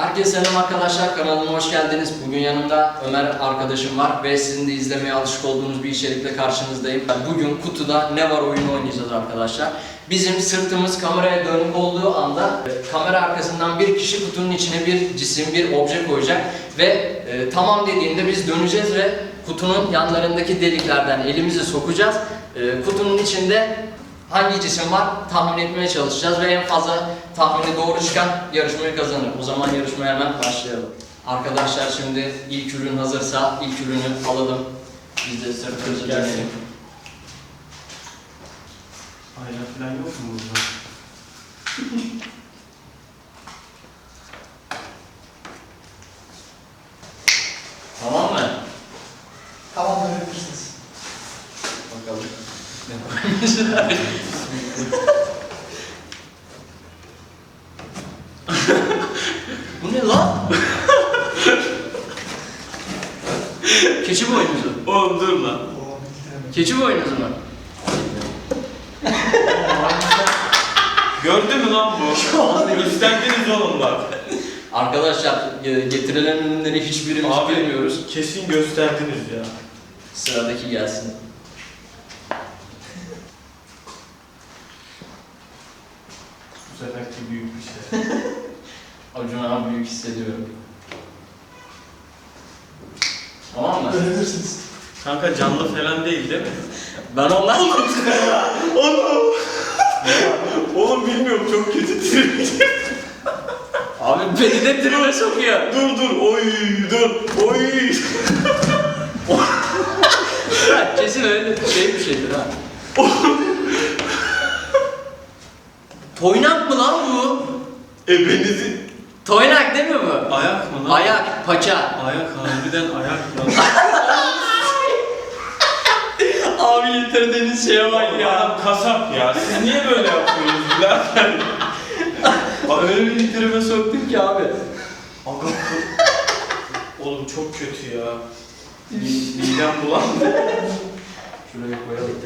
Herkese selam arkadaşlar, kanalıma hoş geldiniz. Bugün yanımda Ömer arkadaşım var ve sizin de izlemeye alışık olduğunuz bir içerikle karşınızdayım. Bugün kutuda ne var oyunu oynayacağız arkadaşlar. Bizim sırtımız kameraya dönük olduğu anda e, kamera arkasından bir kişi kutunun içine bir cisim, bir obje koyacak ve e, tamam dediğinde biz döneceğiz ve kutunun yanlarındaki deliklerden elimizi sokacağız. E, kutunun içinde hangi cisim var tahmin etmeye çalışacağız ve en fazla tahmini doğru çıkan yarışmayı kazanır. O zaman yarışmaya hemen başlayalım. Arkadaşlar şimdi ilk ürün hazırsa ilk ürünü alalım. Biz de sırtımızı dönelim. Ayna falan yok mu burada? Tamam mı? Tamam dönebilirsiniz. Bakalım. Koymuşlar? Bu ne lan? Keçi boynuzu. Oğlum dur lan. Keçi boynuzu mu? Gördün mü lan bu? Gösterdiniz oğlum bak. Arkadaşlar e, getirilen ürünleri hiçbirimiz Abi. bilmiyoruz. Kesin gösterdiniz ya. Sıradaki gelsin. Bu seferki büyük bir şey. Acun abi büyük hissediyorum. Tamam mı? Dönebilirsiniz. Kanka canlı falan değil değil mi? Ben ondan... Oğlum. Oğlum bilmiyorum çok kötü trip. Abi beni de tribe sokuyor. dur dur oy dur oy. Ya kesin öyle şey bir şeydir ha. Toynak mı lan bu? Ebenizi. Toynak değil mi bu? Ayak mı lan? Ayak, paça. Ayak harbiden ayak lan. Abi yeterdiğiniz şeye bak Adam kasap ya. Siz niye böyle yapıyorsunuz birader? Bak öyle bir tribe soktum ki abi. Aga Oğlum çok kötü ya. Midem bulandı. Şuraya koyalım.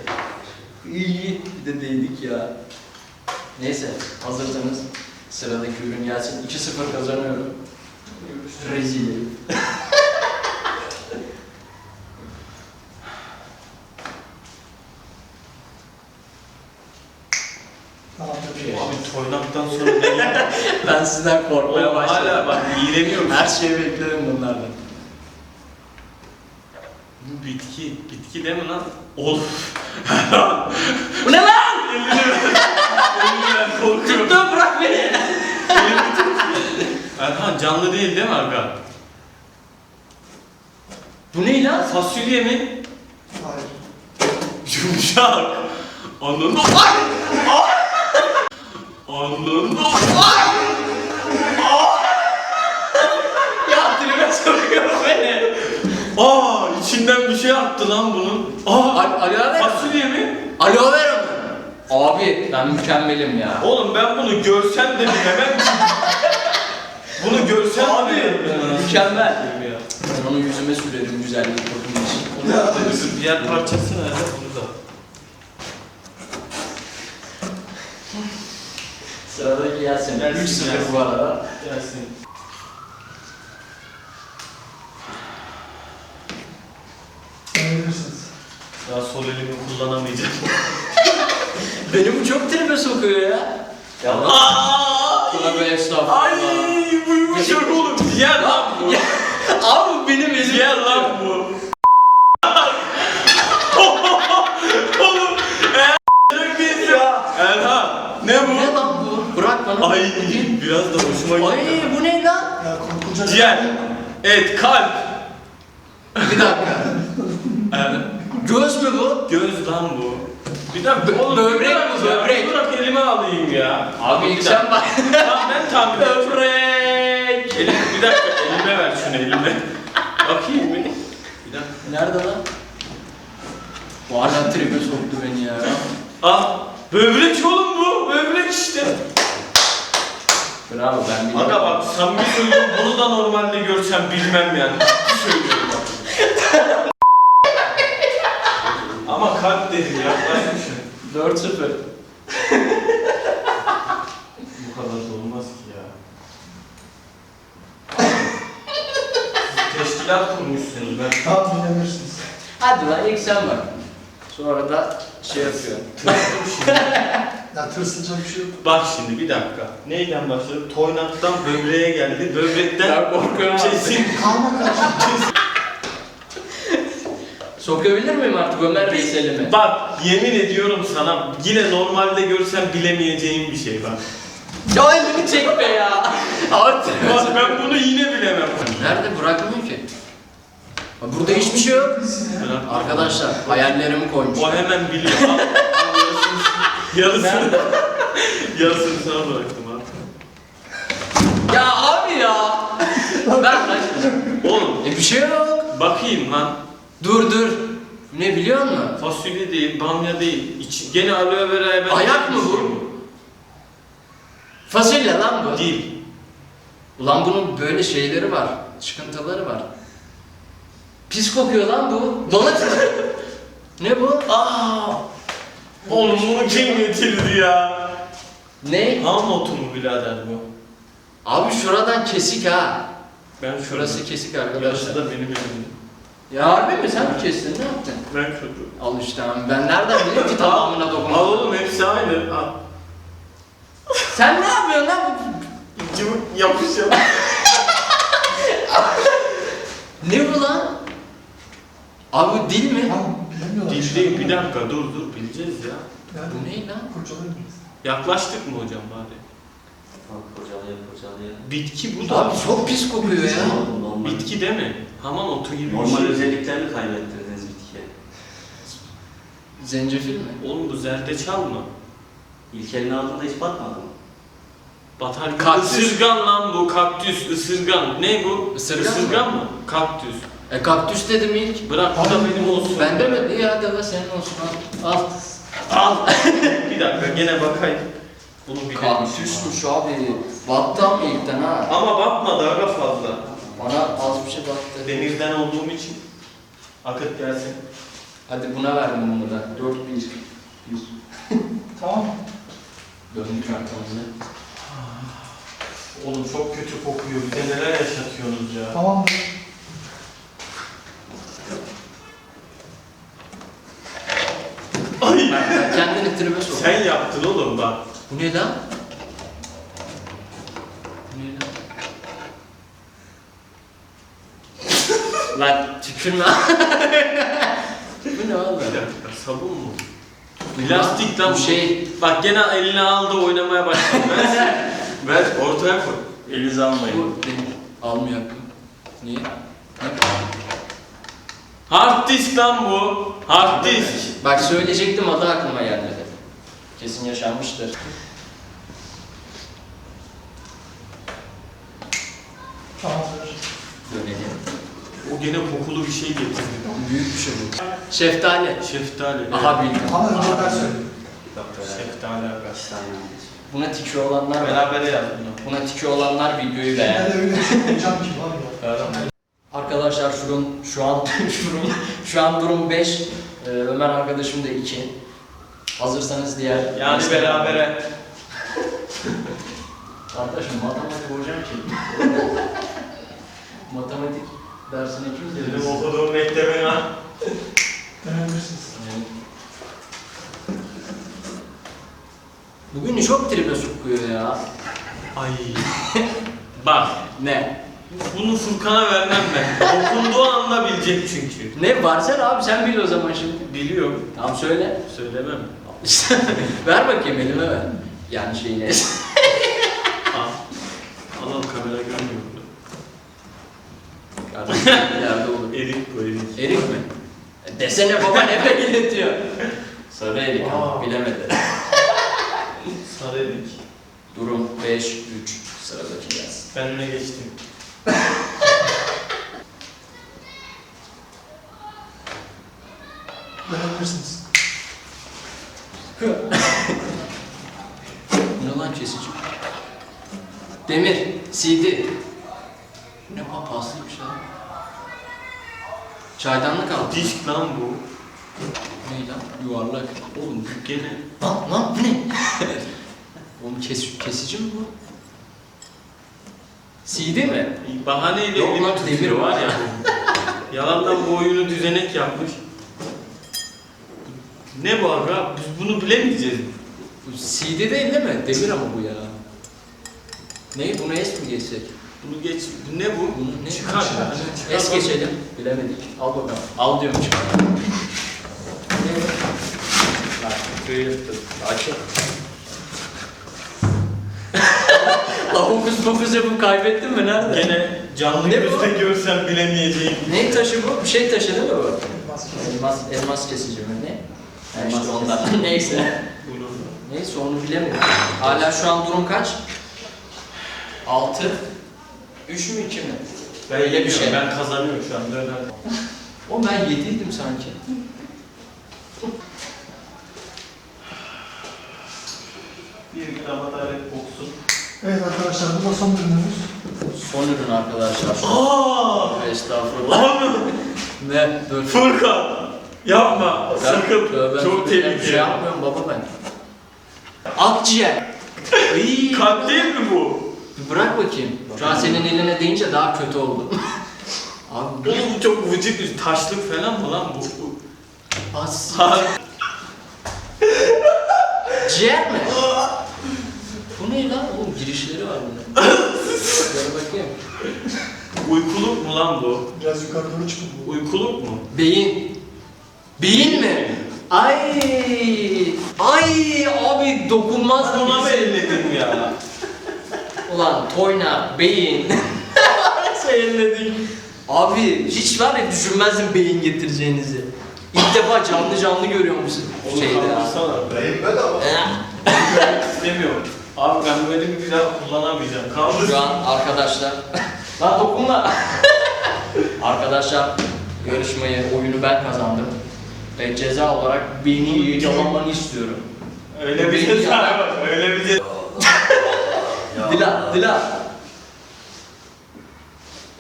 İyi, bir de değdik ya. Neyse, hazırsanız sıradaki ürün gelsin. 2-0 kazanıyorum. Rezil. Tamam Abi dönebilirsiniz. toynaktan sonra ne Ben sizden korkmaya Oğlum başladım. hala bak iğreniyorum. Her şeyi beklerim bunlardan. Bu bitki, bitki değil mi lan? Of. Bu ne lan? Elimden korkuyorum. Tuttum bırak beni. Erhan canlı değil değil mi aga? Bu ne lan? Fasulye mi? Hayır. Yumuşak. Anladın mı? Anladın mı? Ya tribe sokuyor beni. Aa içinden bir şey attı lan bunun. Aa Al aloe vera mı? fasulye mi? Aloe vera mı? Abi ben mükemmelim ya. Oğlum ben bunu görsem dedim hemen. Bunu görsem Abi, mükemmel. Ya. Ben onu yüzüme sürerim güzellik bakım için. Diğer parçası nerede? Burada. Sıradaki gelsin. Gelsin, 3-0 gelsin. bu arada. Dönebilirsiniz. Daha sol elimi kullanamayacağım. Beni bu çok tribe sokuyor ya. Ya Aa! Tövbe estağfurullah. Ay bu yumuşak oğlum. Diğer lan bu. Abi benim elim. Diğer lan bu. oğlum. Biz ya. Erhan. Ne bu? Ne lan bu? Bırak bana. Ay biraz da hoşuma Ay gitti. bu ne lan? Ya korkunca Ciğer. Et, kalp. Bir dakika. Erhan. Göz mü bu? Göz lan bu. Bir dakika Bö- oğlum. böbrek ya. böbrek. Bırak elime alayım ya. Abi dakika. sen bak. Tamam ben tahmin edeceğim. Böbrek. Elim, bir dakika elime ver şunu elime. Bakayım bir. Bir dakika. Nerede lan? Bu hala tribe soktu beni ya. Ah böbrek oğlum bu. Böbrek işte. Bravo ben biliyorum. Aga bak samimi söylüyorum bunu da normalde görsem bilmem yani. Ciddi söylüyorum bak. Ama kalp dedim yaklaşmışım. 4-0. Bu kadar da olmaz ki ya. teşkilat kurmuşsunuz ben. Tamam bilebilirsiniz. Hadi lan ilk sen bak. Sonra da şey yapıyor. Ya tırsılacak bir şey yok. Bak şimdi bir dakika. Neyden başladı? Toynaktan böbreğe geldi. Böbrekten Ben korkuyorum artık. kesin Kalma karşı. Sokabilir miyim artık Ömer Reis elimi? Bak yemin ediyorum sana yine normalde görsen bilemeyeceğim bir şey var. Ya elini çekme ya. Artık. Bak ben bunu yine bilemem. Nerede bırakmıyor ki? Burada hiçbir şey yok. Arkadaşlar hayallerimi koymuş. O hemen biliyor. Al, al yarısını. Yarısını. sana bıraktım abi. Ya abi ya. ben. Oğlum E bir şey yok. bakayım lan. Dur dur. Ne biliyor musun? Fasulye değil, bamya değil. İç, gene aloe vera'ya ben... Ayak mı bu? Fasulye lan bu. Değil. Ulan bunun böyle şeyleri var. Çıkıntıları var. Pis kokuyor lan bu. Domates. ne bu? Aa. Oğlum bunu kim getirdi ya? Ne? Ham otu mu birader bu? Abi şuradan kesik ha. Ben şurası. Şurası kesik Yarısı arkadaşlar. da benim elimde. Ya harbi mi sen mi kestin ne yaptın? Ben kırdım. Al işte abi. Ben nereden bileyim ki tamamına Al dokunmadım. oğlum hepsi aynı. Al. Sen ne yapıyorsun lan? Cıvık yapış yap. Ne bu lan? Abi bu dil mi? Tamam bilemiyorlar. Dil değil bir dakika dur dur bileceğiz ya. Yani Bu ne lan? kurcalayın. Yaklaştık mı hocam bari? Kurcalaya kurcalaya. Bitki bu da. Abi çok pis kokuyor ya. Normal, Bitki değil mi? Hamam otu gibi normal bir şey. özelliklerini kaybettirdiniz bitkiye. Zencefil mi? Oğlum bu zerdeçal mı? İlkelin altında hiç batmadı mı? Batar Kaktüs. Isırgan lan bu kaktüs ısırgan. Ne bu? Isırgan mı? mı? Kaktüs. E kaktüs dedim ilk. Bırak bu da benim olsun. Ben demedim ya deve senin olsun al. Al. Al. Bir dakika gene bakayım. Bunu bilelim. Kaktüsmüş abi. Battı ama ilkten ha. Ama batmadı aga fazla. Bana az bir şey battı. Demirden olduğum için akıt gelsin. Hadi buna verdim bunu da. 4 1 100. Tamam. Döndük arkamızı. Oğlum çok kötü kokuyor. Bir de neler yaşatıyorsunuz ya. Tamam. Ay. Kendini tribe sok. Sen yaptın oğlum bak. Bu ne lan? Bu ne lan? lan tükürme. Bu ne oğlum? Bir dakika sabun mu? Plastik lan Bu şey Bak gene eline aldı oynamaya başladı. Ver ortaya koy. Elinizi almayın. bu benim almıyor hakkım. Niye? Hard disk lan bu. Hard disk. Bak söyleyecektim adı aklıma gelmedi. Kesin yaşanmıştır. Tamamdır. Dönelim. O gene kokulu bir şey getirdi. Büyük bir şey bu. Şeftali. Şeftali. Aha bildim. Ama önce ben söyleyeyim. Şeftali Buna tiki olanlar var. Beraber yaz bunu. Buna tiki olanlar videoyu beğen. Ben de öyle bir şey yapacağım ki var ya. Arkadaşlar şurun şu an şurun şu an durum 5. Ömer arkadaşım da 2. Hazırsanız diğer Yani berabere. Arkadaşım matematik hocam kim? matematik dersine kim Benim dedi? okuduğum mektebin ha. Denebilirsiniz. Bugün çok tribe sokuyor ya. Ay. Bak. Ne? Bunu Furkan'a vermem ben. Okunduğu anda bilecek çünkü. Ne varsa abi sen bil o zaman şimdi. Biliyorum. Tamam söyle. Söylemem. ver bakayım elime ver. Yani şeyine. Al. Al al kamera görmüyor bunu. Kardeşim ileride olur. Erik bu erik. Erik mi? E, Desene baba ne belirtiyor. Sarı erik ama bilemedi. Sarı erik. Durum 5 3 sıradaki yaz. Ben öne geçtim. Denebilirsiniz. ne lan kesici? Demir, CD. Ne papaslıymış lan. Çaydanlık aldı. Disk lan bu. Yuvarlak. Oğlum bu gene. Lan lan bu ne? Oğlum kes, kesici mi bu? CD mi? Bahaneyle Yok elimi lan, demir var ya. ya. Yalandan bu oyunu düzenek yapmış. Ne bu aga? Biz bunu bilemeyeceğiz. Bu CD değil değil mi? Demir ama bu ya. Ne? Bunu es mi geçsek? Bunu geç. Bu ne bu? Bunu ne? Çıkar. Çıkar. Çıkar. Es geçelim. Bilemedik. Al bakalım. Al diyorum çıkar. Böyle Açıl. La hokus pokus yapıp kaybettin mi? Nerede? Gene canlı Ne bu? gözle görsem bilemeyeceğim. Ne taşı bu? Bir şey taşı değil mi bu? Elmas, elmas kesici mi? Ne? Ha, işte Elmas ondan. Neyse. Neyse onu bilemedim. Hala şu an durum kaç? 6 3 mü 2 mi? Ben Öyle bir yemiyorum, şey. Ben kazanıyorum şu an. Döner. O ben 7'ydim sanki. Bir gram adalet boksun. Evet arkadaşlar bu da son ürünümüz. Son ürün arkadaşlar. Aaa! Estağfurullah. Abi! ne? Dur. Furkan! Yapma! Ben- Sakın! Tövbe Çok. Bir şey tehlikeli. yapmıyorum baba ben. Akciğer. Değil mi bu? Bir Bırak bakayım. Şu an senin eline deyince daha kötü oldu. Abi Oğlum bu çok vıcık bir taşlık falan mı lan bu? As. Ciğer mi? Ne lan? Oğlum girişleri var bunun. Gel bakayım. Uykuluk mu lan bu? Biraz yukarı doğru çıkın bu. Uykuluk mu? Beyin. Beyin mi? Ay! Ay abi dokunmaz Buna mı gibisin. elledim ya? Ulan toyna, beyin. Nasıl elledin? Abi hiç var ya düşünmezdim beyin getireceğinizi. İlk defa canlı canlı görüyormuşsun Onu şeyde ya. kaldırsana. Beyin bedava. Eh. İstemiyorum. Abi ben elimi bir daha kullanamayacağım. Kaldır. Şu an arkadaşlar... Lan dokunma! arkadaşlar yarışmayı, oyunu ben kazandım. Ve ceza olarak beni yalamanı istiyorum. Öyle bir ceza var. Öyle bir ceza. Dila, Dila.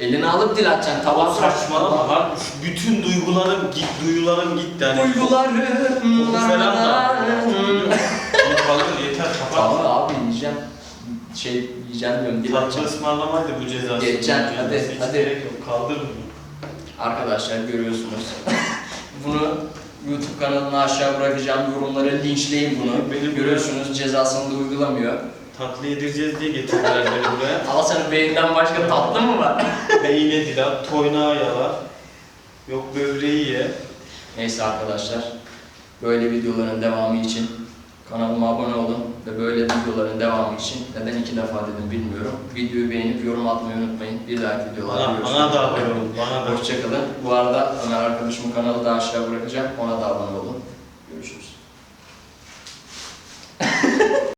Elini alıp dilatacaksın. Taban Saçmalama lan. Bütün duygularım git, duygularım gitti. Hani Duygularım. Falan da. Bunu kaldır yeter kapat. Tamam abi yiyeceğim. Şey yiyeceğim diyorum Tatlı dilatacağım. ısmarlamaydı bu cezası. Bu hadi, hiç hadi. gerek yok. Kaldır bunu. Arkadaşlar görüyorsunuz. bunu YouTube kanalına aşağı bırakacağım. Yorumlara linçleyin bunu. Benim görüyorsunuz cezasını da uygulamıyor. Tatlı yedireceğiz diye getirdiler beni buraya. Ama senin beyinden başka tatlı mı var? Beyine dilat, toynağı yala. Yok böbreği ye. Neyse arkadaşlar. Böyle videoların devamı için Kanalıma abone olun ve böyle videoların devamı için neden iki defa dedim bilmiyorum. Videoyu beğenip yorum atmayı unutmayın. Bir dahaki videolarda bana, görüşürüz. Bana da abone olun. Bana da. Hoşçakalın. Bu arada Ömer arkadaşımın kanalı da aşağı bırakacağım. Ona da abone olun. Görüşürüz.